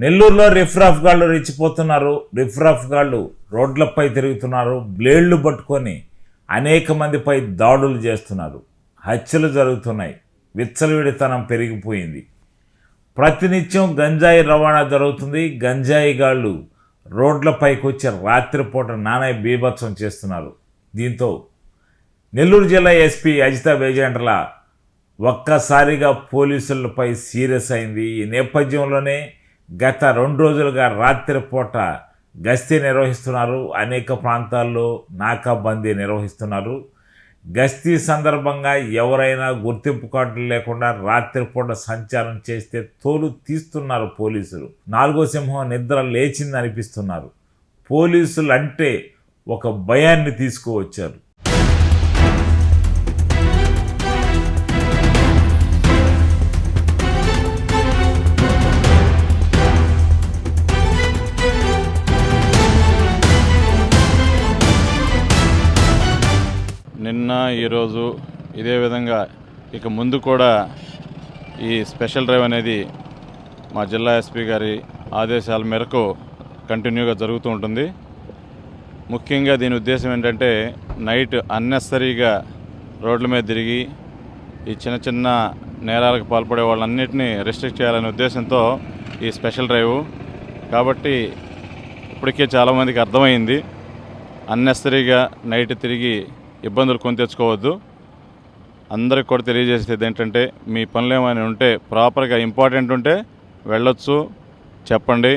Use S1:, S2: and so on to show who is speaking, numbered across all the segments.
S1: నెల్లూరులో రిఫ్రాఫ్ గాళ్ళు రెచ్చిపోతున్నారు. రిఫ్రాఫ్ గాళ్ళు రోడ్లపై తిరుగుతున్నారు. బ్లేడ్లు పట్టుకొని అనేక మందిపై దాడులు చేస్తున్నారు. హత్యలు జరుగుతున్నాయి. విచ్చలవిడితనం పెరిగిపోయింది. ప్రతినిత్యం గంజాయి రవాణా జరుగుతుంది. గంజాయి గాళ్ళు రోడ్లపైకి వచ్చి రాత్రిపూట నానాయ బీభత్సం చేస్తున్నారు. దీంతో నెల్లూరు జిల్లా ఎస్పీ అజిత వేజెండ్ల ఒక్కసారిగా పోలీసులపై సీరియస్ అయింది. ఈ నేపథ్యంలోనే గత రెండు రోజులుగా రాత్రిపూట గస్తీ నిర్వహిస్తున్నారు. అనేక ప్రాంతాల్లో నాకాబందీ నిర్వహిస్తున్నారు. గస్తీ సందర్భంగా ఎవరైనా గుర్తింపు కార్డులు లేకుండా రాత్రిపూట సంచారం చేస్తే తోలు తీస్తున్నారు పోలీసులు. నాలుగో సింహం నిద్ర లేచింది అనిపిస్తున్నారు పోలీసులు అంటే ఒక భయాన్ని తీసుకువచ్చారు.
S2: ఈరోజు ఇదే విధంగా ఇక ముందు కూడా ఈ స్పెషల్ డ్రైవ్ అనేది మా జిల్లా ఎస్పీ గారి ఆదేశాల మేరకు కంటిన్యూగా జరుగుతూ ఉంటుంది. ముఖ్యంగా దీని ఉద్దేశం ఏంటంటే నైట్ అన్నెసరీగా రోడ్ల మీద తిరిగి ఈ చిన్న చిన్న నేరాలకు పాల్పడే వాళ్ళన్నింటినీ రెస్ట్రిక్ట్ చేయాలనే ఉద్దేశంతో ఈ స్పెషల్ డ్రైవ్. కాబట్టి ఇప్పటికే చాలామందికి అర్థమైంది. అన్నెసరీగా నైట్ తిరిగి ఇబ్బందులు కొని తెచ్చుకోవద్దు. అందరికి కూడా తెలియజేసేది ఏంటంటే మీ పనులు ఏమైనా ఉంటే ప్రాపర్గా ఇంపార్టెంట్ ఉంటే వెళ్ళొచ్చు చెప్పండి.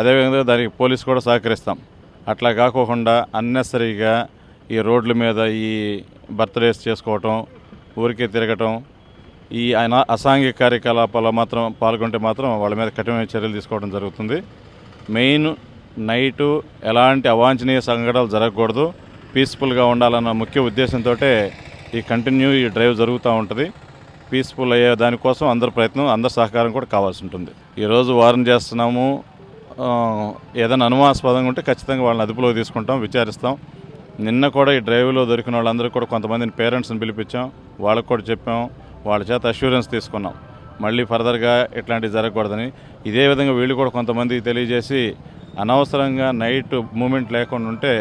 S2: అదేవిధంగా దానికి పోలీస్ కూడా సహకరిస్తాం. అట్లా కాకోకుండా అన్నెసరీగా ఈ రోడ్ల మీద ఈ బర్త్డేస్ చేసుకోవటం ఊరికే తిరగటం ఈ ఆయన అసాంఘిక కార్యకలాపాల్లో మాత్రం పాల్గొంటే మాత్రం వాళ్ళ మీద కఠినమైన చర్యలు తీసుకోవడం జరుగుతుంది. మెయిన్ నైటు ఎలాంటి అవాంఛనీయ సంఘటనలు జరగకూడదు. పీస్ఫుల్గా ఉండాలన్న ముఖ్య ఉద్దేశంతో ఈ కంటిన్యూ ఈ డ్రైవ్ జరుగుతూ ఉంటుంది. పీస్ఫుల్ అయ్యే దానికోసం అందరి ప్రయత్నం అందరి సహకారం కూడా కావాల్సి ఉంటుంది. ఈరోజు వారం చేస్తున్నాము. ఏదైనా అనుమానాస్పదంగా ఉంటే ఖచ్చితంగా వాళ్ళని అదుపులోకి తీసుకుంటాం విచారిస్తాం. నిన్న కూడా ఈ డ్రైవ్లో దొరికిన వాళ్ళందరూ కూడా కొంతమందిని పేరెంట్స్ని పిలిపించాం. వాళ్ళకు కూడా చెప్పాం. వాళ్ళ చేత అష్యూరెన్స్ తీసుకున్నాం. మళ్ళీ ఫర్దర్గా ఇట్లాంటివి జరగకూడదని. ఇదే విధంగా వీళ్ళు కూడా కొంతమందికి తెలియజేసి అనవసరంగా నైట్ మూమెంట్ లేకుండా ఉంటే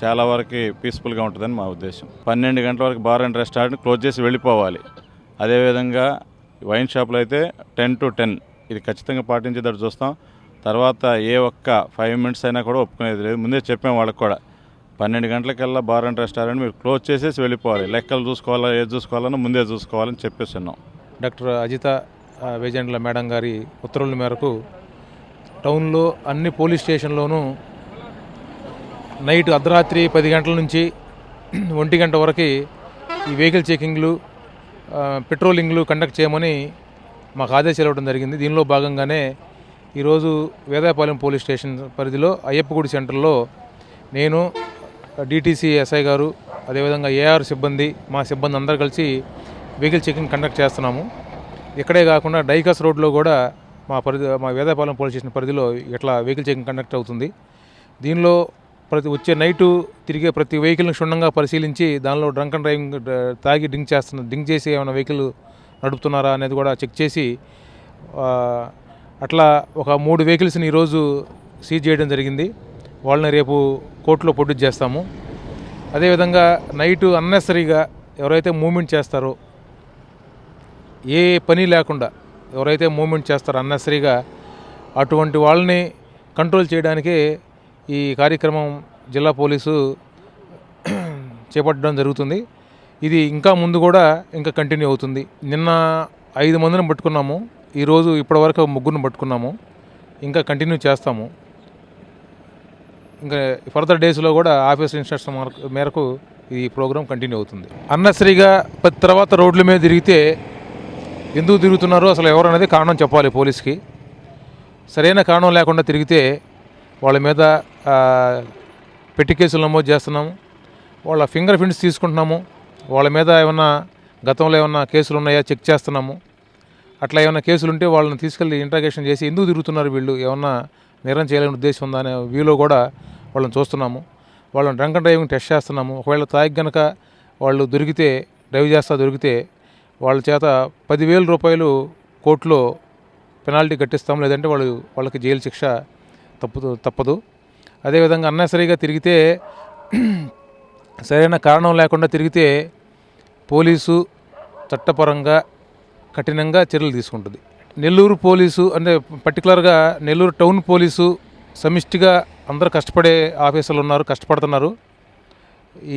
S2: చాలా వరకు పీస్ఫుల్గా ఉంటుందని మా ఉద్దేశం. పన్నెండు గంటల వరకు బార్ అండ్ రెస్టారెంట్ క్లోజ్ చేసి వెళ్ళిపోవాలి. అదేవిధంగా వైన్ షాప్లో అయితే టెన్ టు టెన్ ఇది ఖచ్చితంగా పాటించేటట్టు చూస్తాం. తర్వాత ఏ ఒక్క ఫైవ్ మినిట్స్ అయినా కూడా ఒప్పుకునేది లేదు. ముందే చెప్పాం వాళ్ళకి కూడా. పన్నెండు గంటలకల్లా బార్ అండ్ రెస్టారెంట్ మీరు క్లోజ్ చేసేసి వెళ్ళిపోవాలి. లెక్కలు చూసుకోవాలా ఏది చూసుకోవాలని ముందే చూసుకోవాలని చెప్పేస్తున్నాం.
S3: డాక్టర్ అజిత వేజెండ్ల మేడం గారి ఉత్తర్వుల మేరకు టౌన్లో అన్ని పోలీస్ స్టేషన్లోనూ నైట్ అర్ధరాత్రి పది గంటల నుంచి ఒంటి గంట వరకు ఈ వెహికల్ చెకింగ్లు పెట్రోలింగ్లు కండక్ట్ చేయమని మాకు ఆదేశాలు ఇవ్వడం జరిగింది. దీనిలో భాగంగానే ఈరోజు వేదాయపాలెం పోలీస్ స్టేషన్ పరిధిలో అయ్యప్పగుడి సెంటర్లో నేను డిటీసీ ఎస్ఐ గారు అదేవిధంగా ఏఆర్ సిబ్బంది మా సిబ్బంది అందరూ కలిసి వెహికల్ చెకింగ్ కండక్ట్ చేస్తున్నాము. ఇక్కడే కాకుండా డైకస్ రోడ్లో కూడా మా పరిధి మా వేదాయపాలెం పోలీస్ స్టేషన్ పరిధిలో ఇట్లా వెహికల్ చెకింగ్ కండక్ట్ అవుతుంది. దీనిలో ప్రతి వచ్చే నైటు తిరిగే ప్రతి వెహికల్ని క్షుణ్ణంగా పరిశీలించి దానిలో డ్రంక్ అండ్ డ్రైవింగ్ తాగి డ్రింక్ చేస్తున్న డ్రింక్ చేసి ఏమైనా వెహికల్ నడుపుతున్నారా అనేది కూడా చెక్ చేసి అట్లా ఒక మూడు వెహికల్స్ని ఈరోజు సీజ్ చేయడం జరిగింది. వాళ్ళని రేపు కోర్టులో ప్రొడ్యూస్ చేస్తాము. అదేవిధంగా నైటు అన్నెసరీగా ఎవరైతే మూమెంట్ చేస్తారో ఏ పని లేకుండా ఎవరైతే మూమెంట్ చేస్తారో అన్నెసరీగా అటువంటి వాళ్ళని కంట్రోల్ చేయడానికే ఈ కార్యక్రమం జిల్లా పోలీసు చేపట్టడం జరుగుతుంది. ఇది ఇంకా ముందు కూడా ఇంకా కంటిన్యూ అవుతుంది. నిన్న ఐదు మందిని పట్టుకున్నాము. ఈరోజు ఇప్పటివరకు ముగ్గురిని పట్టుకున్నాము. ఇంకా కంటిన్యూ చేస్తాము. ఇంకా ఫర్దర్ డేస్లో కూడా ఆఫీస్ ఇన్స్ట్రక్షన్ మేరకు ఈ ప్రోగ్రామ్ కంటిన్యూ అవుతుంది. అన్నశ్రీగా తర్వాత రోడ్ల మీద తిరిగితే ఎందుకు తిరుగుతున్నారో అసలు ఎవరు అనేది కారణం చెప్పాలి పోలీస్కి. సరైన కారణం లేకుండా తిరిగితే వాళ్ళ మీద పెట్టి కేసులు నమోదు చేస్తున్నాము. వాళ్ళ ఫింగర్ ప్రింట్స్ తీసుకుంటున్నాము. వాళ్ళ మీద ఏమన్నా గతంలో ఏమన్నా కేసులు ఉన్నాయా చెక్ చేస్తున్నాము. అట్లా ఏమైనా కేసులు ఉంటే వాళ్ళని తీసుకెళ్ళి ఇంటరాగేషన్ చేసి ఎందుకు తిరుగుతున్నారు వీళ్ళు? ఏమన్నా నేరం చేయాలని ఉద్దేశం ఉందా అనే వ్యూలో కూడా వాళ్ళని చూస్తున్నాము. వాళ్ళని డ్రంక్ అండ్ డ్రైవింగ్ టెస్ట్ చేస్తున్నాము. ఒకవేళ తాగి గనక వాళ్ళు దొరికితే డ్రైవ్ చేస్తా దొరికితే వాళ్ళ చేత పదివేల రూపాయలు కోర్టులో పెనాల్టీ కట్టిస్తాం లేదంటే వాళ్ళు వాళ్ళకి జైలు శిక్ష తప్పు తప్పదు. అదేవిధంగా అన్నసరిగా తిరిగితే సరైన కారణం లేకుండా తిరిగితే పోలీసు చట్టపరంగా కఠినంగా చర్యలు తీసుకుంటుంది. నెల్లూరు పోలీసు అంటే పర్టికులర్గా నెల్లూరు టౌన్ పోలీసు సమిష్టిగా అందరు కష్టపడే ఆఫీసర్లు ఉన్నారు కష్టపడుతున్నారు.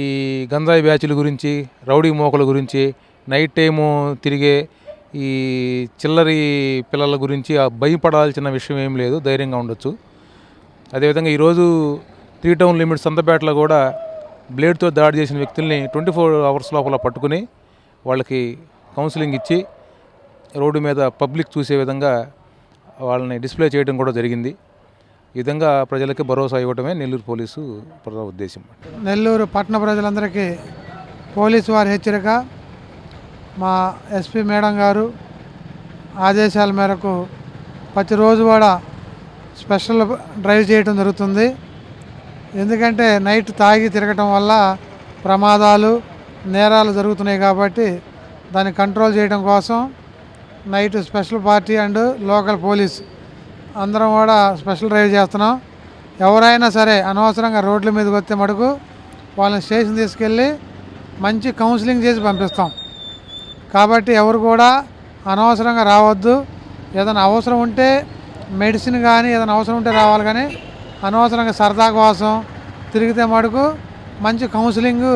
S3: ఈ గంజాయి బ్యాచ్ల గురించి రౌడీ మోకల గురించి నైట్ టైము తిరిగే ఈ చిల్లరి పిల్లల గురించి ఆ భయపడాల్సిన విషయం ఏం లేదు ధైర్యంగా ఉండొచ్చు. అదేవిధంగా ఈరోజు త్రీ టౌన్ లిమిట్ సంతపేటలో కూడా బ్లేడ్తో దాడి చేసిన వ్యక్తుల్ని ట్వంటీ ఫోర్ అవర్స్ లోపల పట్టుకుని వాళ్ళకి కౌన్సిలింగ్ ఇచ్చి రోడ్డు మీద పబ్లిక్ చూసే విధంగా వాళ్ళని డిస్ప్లే చేయడం కూడా జరిగింది. ఈ విధంగా ప్రజలకి భరోసా ఇవ్వడమే నెల్లూరు పోలీసు ప్రధాన ఉద్దేశం.
S4: నెల్లూరు పట్టణ ప్రజలందరికీ పోలీసు వారి హెచ్చరిక. మా ఎస్పీ మేడం గారు ఆదేశాల మేరకు ప్రతిరోజు కూడా స్పెషల్ డ్రైవ్ చేయడం జరుగుతుంది. ఎందుకంటే నైట్ తాగి తిరగటం వల్ల ప్రమాదాలు నేరాలు జరుగుతున్నాయి కాబట్టి దాన్ని కంట్రోల్ చేయడం కోసం night special party and local police అందరం కూడా స్పెషల్ డ్రైవ్ చేస్తున్నాం. ఎవరైనా సరే అనవసరంగా రోడ్ల మీదకి వస్తే మటుకు వాళ్ళని స్టేషన్ తీసుకెళ్ళి మంచి కౌన్సిలింగ్ చేసి పంపిస్తాం. కాబట్టి ఎవరు కూడా అనవసరంగా రావద్దు. ఏదైనా అవసరం ఉంటే మెడిసిన్ కానీ ఏదైనా అవసరం ఉంటే రావాలి కానీ అనవసరంగా సరదా కోసం తిరిగితే మటుకు మంచి కౌన్సిలింగ్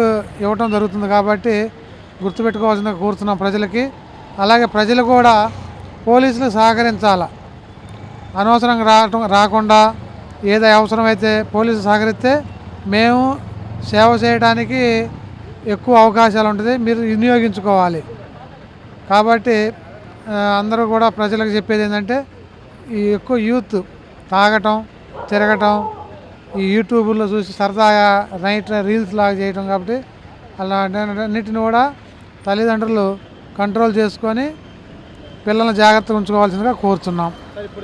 S4: ఇవ్వటం జరుగుతుంది కాబట్టి గుర్తుపెట్టుకోవాల్సిందిగా కోరుతున్నాం ప్రజలకి. అలాగే ప్రజలు కూడా పోలీసులు సహకరించాలి? అనవసరంగా రావటం రాకుండా ఏదో అవసరమైతే పోలీసులు సహకరిస్తే మేము సేవ చేయడానికి ఎక్కువ అవకాశాలు ఉంటుంది మీరు వినియోగించుకోవాలి. కాబట్టి అందరూ కూడా ప్రజలకు చెప్పేది ఏంటంటే ఎక్కువ యూత్ తాగటం తిరగటం ఈ యూట్యూబ్లో చూసి సరదాగా నైట్ రీల్స్ లాగా చేయటం కాబట్టి అలాంటిని కూడా తల్లిదండ్రులు కంట్రోల్ చేసుకొని పిల్లల్ని జాగ్రత్తగా ఉంచుకోవాల్సిందిగా కోరుతున్నాం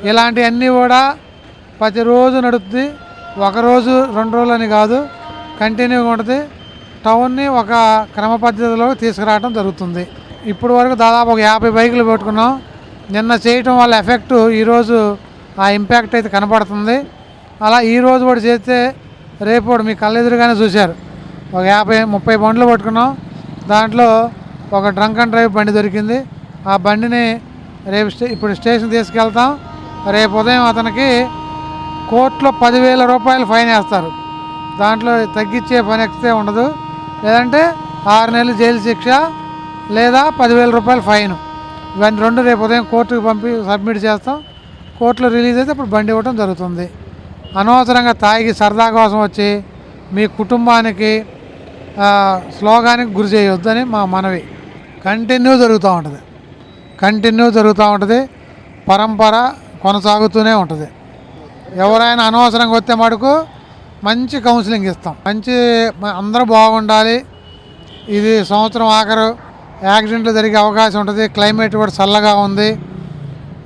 S4: ఇలాంటివన్నీ కూడా ప్రతిరోజు నడుపుతుంది ఒకరోజు రెండు రోజులు అని కాదు కంటిన్యూగా ఉంటుంది. టౌన్ని ఒక క్రమ పద్ధతిలో తీసుకురావడం జరుగుతుంది. ఇప్పుడు వరకు దాదాపు ఒక యాభై బైకులు పెట్టుకున్నాం. నిన్న చేయటం వల్ల ఎఫెక్ట్ ఈరోజు ఆ ఇంపాక్ట్ అయితే కనపడుతుంది. అలా ఈ రోజు కూడా చేస్తే రేపు కూడా మీ కళ్ళెదురుగానే చూశారు. ఒక యాభై ముప్పై బండ్లు పట్టుకున్నాం. దాంట్లో ఒక డ్రంక్ అండ్ డ్రైవ్ బండి దొరికింది. ఆ బండిని రేపు స్టే ఇప్పుడు స్టేషన్ తీసుకెళ్తాం. రేపు ఉదయం అతనికి కోర్టులో పదివేల రూపాయలు ఫైన్ వేస్తారు. దాంట్లో తగ్గించే పని ఎక్కితే ఉండదు. లేదంటే ఆరు నెలలు జైలు శిక్ష లేదా పదివేల రూపాయలు ఫైన్. ఇవన్నీ రెండు రేపు ఉదయం కోర్టుకు పంపి సబ్మిట్ చేస్తాం. కోర్టులో రిలీజ్ అయితే ఇప్పుడు బండి ఇవ్వడం జరుగుతుంది. అనవసరంగా తాగి సరదా కోసం వచ్చి మీ కుటుంబానికి స్లోగానికి గురి చేయొద్దని మా మనవి. కంటిన్యూ జరుగుతూ ఉంటుంది. కంటిన్యూ జరుగుతూ ఉంటుంది. పరంపర కొనసాగుతూనే ఉంటుంది. ఎవరైనా అనవసరంగా వస్తే మటుకు మంచి కౌన్సిలింగ్ ఇస్తాం. మంచి అందరూ బాగుండాలి. ఇది సంవత్సరం ఆఖరు యాక్సిడెంట్లు జరిగే అవకాశం ఉంటుంది. క్లైమేట్ కూడా చల్లగా ఉంది.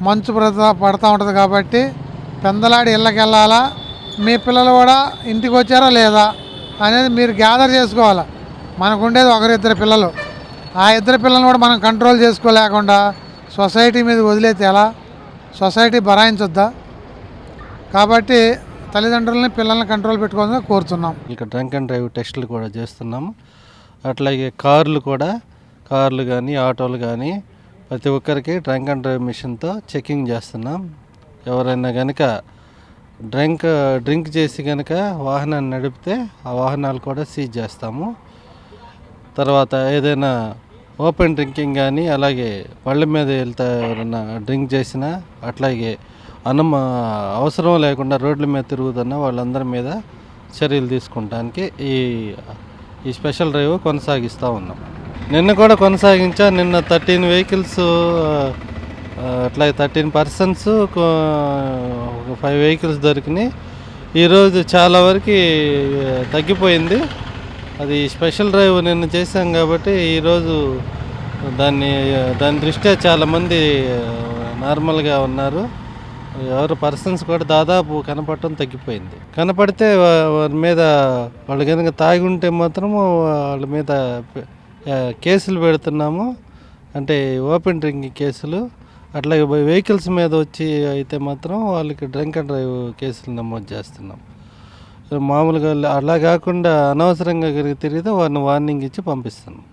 S4: మంచు పడతా పడతా ఉంటుంది కాబట్టి పెందలాడి ఇళ్ళకెళ్ళాలా? మీ పిల్లలు కూడా ఇంటికి వచ్చారా లేదా అనేది మీరు గ్యాదర్ చేసుకోవాలి. మనకు ఉండేది ఒకరిద్దరు పిల్లలు. ఆ ఇద్దరు పిల్లల్ని కూడా మనం కంట్రోల్ చేసుకోలేకుండా సొసైటీ మీద వదిలేతే ఎలా? సొసైటీ భరాయించొద్దా? కాబట్టి తల్లిదండ్రులని పిల్లల్ని కంట్రోల్ పెట్టుకోవాలని కోరుతున్నాం.
S5: ఇక డ్రంక్ అండ్ డ్రైవ్ టెస్టులు కూడా చేస్తున్నాము. అట్లాగే కార్లు కూడా కార్లు కానీ ఆటోలు కానీ ప్రతి ఒక్కరికి డ్రంక్ అండ్ డ్రైవ్ మిషన్తో చెకింగ్ చేస్తున్నాం. ఎవరైనా కనుక డ్రింక్ డ్రింక్ చేసి కనుక వాహనాన్ని నడిపితే ఆ వాహనాలు కూడా సీజ్ చేస్తాము. తర్వాత ఏదైనా ఓపెన్ డ్రింకింగ్ కానీ అలాగే పళ్ళ మీద వెళ్తా ఎవరైనా డ్రింక్ చేసినా అట్లాగే అనుమ అవసరం లేకుండా రోడ్ల మీద తిరుగుతున్న వాళ్ళందరి మీద చర్యలు తీసుకుంటానికి ఈ ఈ స్పెషల్ డ్రైవ్ కొనసాగిస్తూ ఉన్నాం నిన్న కూడా కొనసాగించా. నిన్న థర్టీన్ వెహికల్స్ అట్లా థర్టీన్ పర్సన్స్ ఒక ఫైవ్ వెహికల్స్ దొరికినాయి. ఈరోజు చాలా వరకు తగ్గిపోయింది. అది స్పెషల్ డ్రైవ్ నిన్న చేశాం కాబట్టి ఈరోజు దాన్ని దాని దృష్ట్యా చాలామంది నార్మల్గా ఉన్నారు. ఎవరు పర్సన్స్ కూడా దాదాపు కనపడటం తగ్గిపోయింది. కనపడితే వారి మీద వాళ్ళు కనుక తాగి ఉంటే మాత్రము వాళ్ళ మీద కేసులు పెడుతున్నాము. అంటే ఓపెన్ డ్రింకింగ్ కేసులు. అట్లాగే వెహికల్స్ మీద వచ్చి అయితే మాత్రం వాళ్ళకి డ్రింక్ అండ్ డ్రైవ్ కేసులు నమోదు చేస్తున్నాం. మామూలుగా అలా కాకుండా అనవసరంగా తిరిగితే వారిని వార్నింగ్ ఇచ్చి పంపిస్తున్నాం.